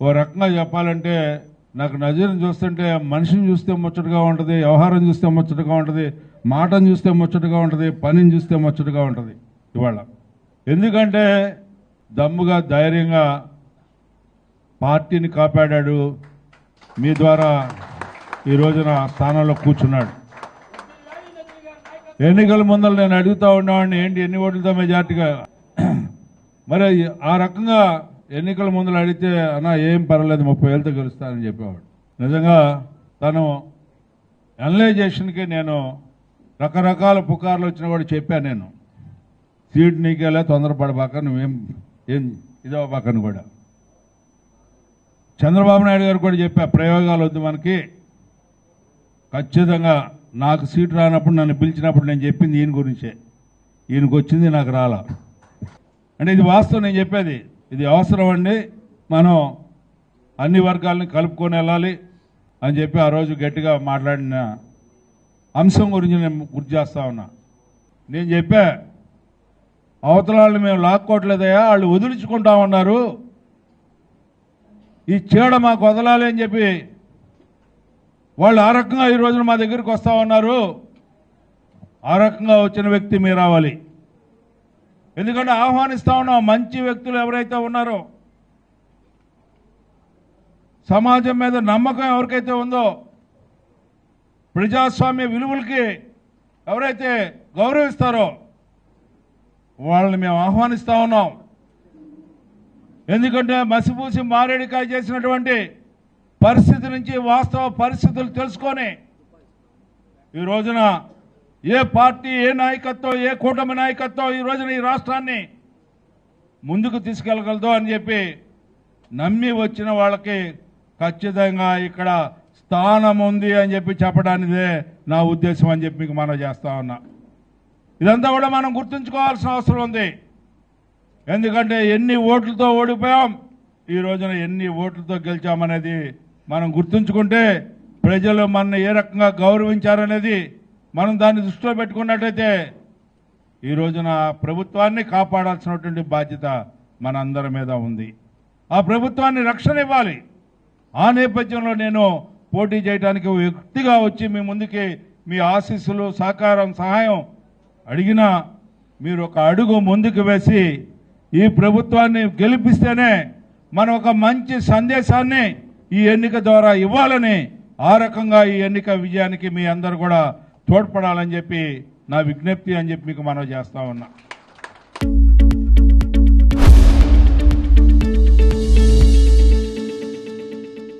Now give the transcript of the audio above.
ఓ రకంగా చెప్పాలంటే నాకు నజీర్ని చూస్తుంటే మనిషిని చూస్తే ముచ్చటగా ఉంటుంది వ్యవహారం చూస్తే ముచ్చటగా ఉంటుంది మాటను చూస్తే ముచ్చటగా ఉంటుంది పనిని చూస్తే ముచ్చటగా ఉంటుంది ఇవాళ. ఎందుకంటే దమ్ముగా ధైర్యంగా పార్టీని కాపాడాడు మీ ద్వారా ఈ రోజున స్థానంలో కూర్చున్నాడు. ఎన్నికల ముందర నేను అడుగుతా ఉండేవాడిని ఏంటి ఎన్ని ఓట్లతో మెజార్టీగా? మరి ఆ రకంగా ఎన్నికల ముందులు అడిగితే అన్న ఏం పర్వాలేదు ముప్పై వేలతో గెలుస్తానని చెప్పేవాడు. నిజంగా తను అనలైజేషన్కి నేను రకరకాల పుకార్లు వచ్చిన కూడా చెప్పాను నేను. సీట్ నీకేలా తొందరపడబాక నువ్వేం ఏం ఇదవ్వబాకని కూడా. చంద్రబాబు నాయుడు గారు కూడా చెప్పా ప్రయోగాలు వద్దు మనకి. ఖచ్చితంగా నాకు సీటు రానప్పుడు నన్ను పిలిచినప్పుడు నేను చెప్పింది ఈయన గురించే. ఈయనకు వచ్చింది నాకు రాలా. అంటే ఇది వాస్తవం నేను చెప్పేది. ఇది అవసరం అండి మనం అన్ని వర్గాలని కలుపుకొని వెళ్ళాలి అని చెప్పి ఆ రోజు గట్టిగా మాట్లాడిన అంశం గురించి నేను గుర్తు చేస్తా ఉన్నా. నేను చెప్పా అవతల మేము లాక్కోవట్లేదయ్యా వాళ్ళు వదిలించుకుంటా ఉన్నారు. ఈ చీడ మాకు వదలాలి అని చెప్పి వాళ్ళు ఆ రకంగా ఈ రోజున మా దగ్గరికి వస్తూ ఉన్నారు. ఆ రకంగా వచ్చిన వ్యక్తి మీరు రావాలి. ఎందుకంటే ఆహ్వానిస్తా ఉన్నాం మంచి వ్యక్తులు ఎవరైతే ఉన్నారో. సమాజం మీద నమ్మకం ఎవరికైతే ఉందో ప్రజాస్వామ్య విలువలకి ఎవరైతే గౌరవిస్తారో వాళ్ళని మేము ఆహ్వానిస్తా ఉన్నాం. ఎందుకంటే మసిపూసి మారేడికాయ చేసినటువంటి పరిస్థితి నుంచి వాస్తవ పరిస్థితులు తెలుసుకొని ఈ రోజున ఏ పార్టీ ఏ నాయకత్వం ఏ కూటమి నాయకత్వం ఈ రోజున ఈ రాష్ట్రాన్ని ముందుకు తీసుకెళ్ళగలదో అని చెప్పి నమ్మి వచ్చిన వాళ్ళకి ఖచ్చితంగా ఇక్కడ స్థానం ఉంది అని చెప్పి చెప్పడానిదే నా ఉద్దేశం అని చెప్పి మీకు మనం చేస్తా ఉన్నా. ఇదంతా కూడా మనం గుర్తుంచుకోవాల్సిన అవసరం ఉంది. ఎందుకంటే ఎన్ని ఓట్లతో ఓడిపోయాం ఈ రోజున ఎన్ని ఓట్లతో గెలిచామనేది మనం గుర్తుంచుకుంటే ప్రజలు మన ఏ రకంగా గౌరవించారనేది మనం దాన్ని దృష్టిలో పెట్టుకున్నట్లయితే ఈ రోజున ప్రభుత్వాన్ని కాపాడాల్సినటువంటి బాధ్యత మనందరి మీద ఉంది. ఆ ప్రభుత్వాన్ని రక్షణ ఇవ్వాలి. ఆ నేపథ్యంలో నేను పోటీ చేయడానికి వ్యక్తిగా వచ్చి మీ ముందుకి మీ ఆశీస్సులు సహకారం సహాయం అడిగినా మీరు ఒక అడుగు ముందుకు వేసి ఈ ప్రభుత్వాన్ని గెలిపిస్తేనే మనం ఒక మంచి సందేశాన్ని ఈ ఎన్నిక ద్వారా ఇవ్వాలని ఆ రకంగా ఈ ఎన్నిక విజయానికి మీ అందరు కూడా తోడ్పడాలని చెప్పి నా విజ్ఞప్తి అని చెప్పి మీకు మనం చేస్తా ఉన్నా.